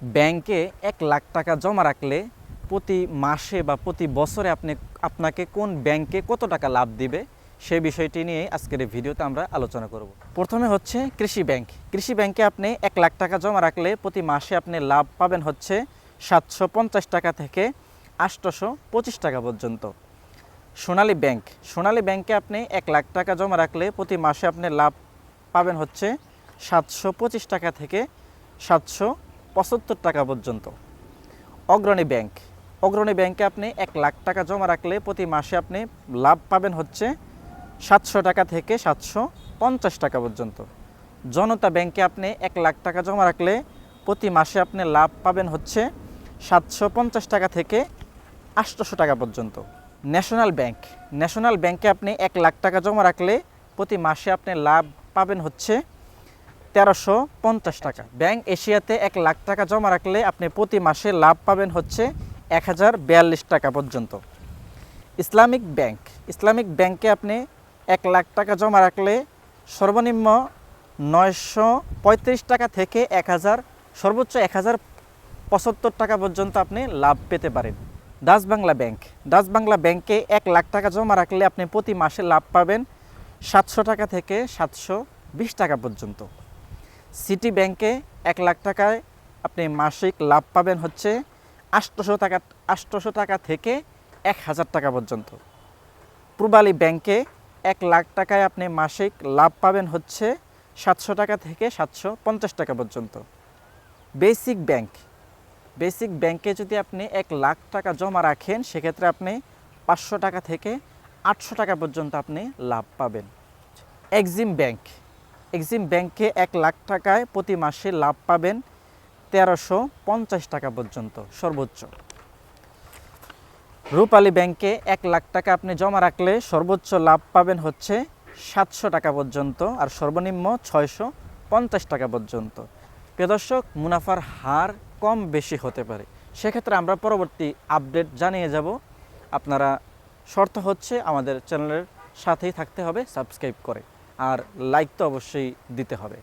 ব্যাংকে এক লাখ টাকা জমা রাখলে প্রতি মাসে বা প্রতি বছরে আপনি, আপনাকে কোন ব্যাংকে কত টাকা লাভ দিবে সেই বিষয়টি নিয়ে আজকের এই ভিডিওতে আমরা আলোচনা করব। প্রথমে হচ্ছে কৃষি ব্যাংক। কৃষি ব্যাংকে আপনি এক লাখ টাকা জমা রাখলে প্রতি মাসে আপনি লাভ পাবেন হচ্ছে সাতশো পঞ্চাশ টাকা থেকে আটশোশো পঁচিশ টাকা পর্যন্ত। সোনালী ব্যাংক। সোনালী ব্যাংকে আপনি এক লাখ টাকা জমা রাখলে প্রতি মাসে আপনি লাভ পাবেন হচ্ছে সাতশো পঁচিশ টাকা থেকে সাতশো পঁচাত্তর টাকা পর্যন্ত। অগ্রণী ব্যাংক। অগ্রণী ব্যাংকে আপনি এক লাখ টাকা জমা রাখলে প্রতি মাসে আপনি লাভ পাবেন হচ্ছে সাতশো টাকা থেকে সাতশো পঞ্চাশ টাকা পর্যন্ত। জনতা ব্যাংকে আপনি এক লাখ টাকা জমা রাখলে প্রতি মাসে আপনি লাভ পাবেন হচ্ছে সাতশো পঞ্চাশ টাকা থেকে আটশোশো টাকা পর্যন্ত। National bank. ন্যাশনাল ব্যাংকে আপনি এক লাখ টাকা জমা রাখলে প্রতি মাসে আপনি লাভ পাবেন হচ্ছে তেরোশো পঞ্চাশ টাকা। ব্যাংক এশিয়াতে এক লাখ টাকা জমা রাখলে আপনি প্রতি মাসে লাভ পাবেন হচ্ছে এক হাজার বিয়াল্লিশ টাকা পর্যন্ত। Islamic bank. ইসলামিক ব্যাংকে আপনি এক লাখ টাকা জমা রাখলে সর্বনিম্ন নয়শো পঁয়ত্রিশ টাকা থেকে এক হাজার, সর্বোচ্চ এক হাজার পঁচাত্তর টাকা পর্যন্ত আপনি লাভ পেতে পারেন। Dutch Bangla Bank. Dutch Bangla ব্যাংকে এক লাখ টাকা জমা রাখলে আপনি প্রতি মাসে লাভ পাবেন সাতশো টাকা থেকে সাতশো বিশ টাকা পর্যন্ত। সিটি ব্যাংকে এক লাখ টাকায় আপনি মাসিক লাভ পাবেন হচ্ছে আটশোশো টাকা আটশোশো টাকা থেকে এক হাজার টাকা পর্যন্ত। পূর্বালী ব্যাংকে এক লাখ টাকায় আপনি মাসিক লাভ পাবেন হচ্ছে সাতশো টাকা থেকে সাতশো পঞ্চাশ টাকা পর্যন্ত। বেসিক ব্যাংক, বেসিক ব্যাংকে যদি আপনি এক লাখ টাকা জমা রাখেন, সেক্ষেত্রে আপনি পাঁচশো টাকা থেকে আটশো টাকা পর্যন্ত আপনি লাভ পাবেন। এক্সিম ব্যাংক এক্সিম ব্যাংকে এক লাখ টাকায় প্রতি মাসে লাভ পাবেন তেরোশো পঞ্চাশ টাকা পর্যন্ত সর্বোচ্চ। রূপালী ব্যাংকে এক লাখ টাকা আপনি জমা রাখলে সর্বোচ্চ লাভ পাবেন হচ্ছে সাতশো টাকা পর্যন্ত আর সর্বনিম্ন ছয়শো পঞ্চাশ টাকা পর্যন্ত। প্রিয় মুনাফার হার কম বেশি হতে পারে। সেক্ষেত্রে আমরা পরবর্তী আপডেট জানিয়ে যাব। আপনারা শর্ত হচ্ছে আমাদের চ্যানেলের সাথেই থাকতে হবে, সাবস্ক্রাইব করে। আর লাইক তো অবশ্যই দিতে হবে।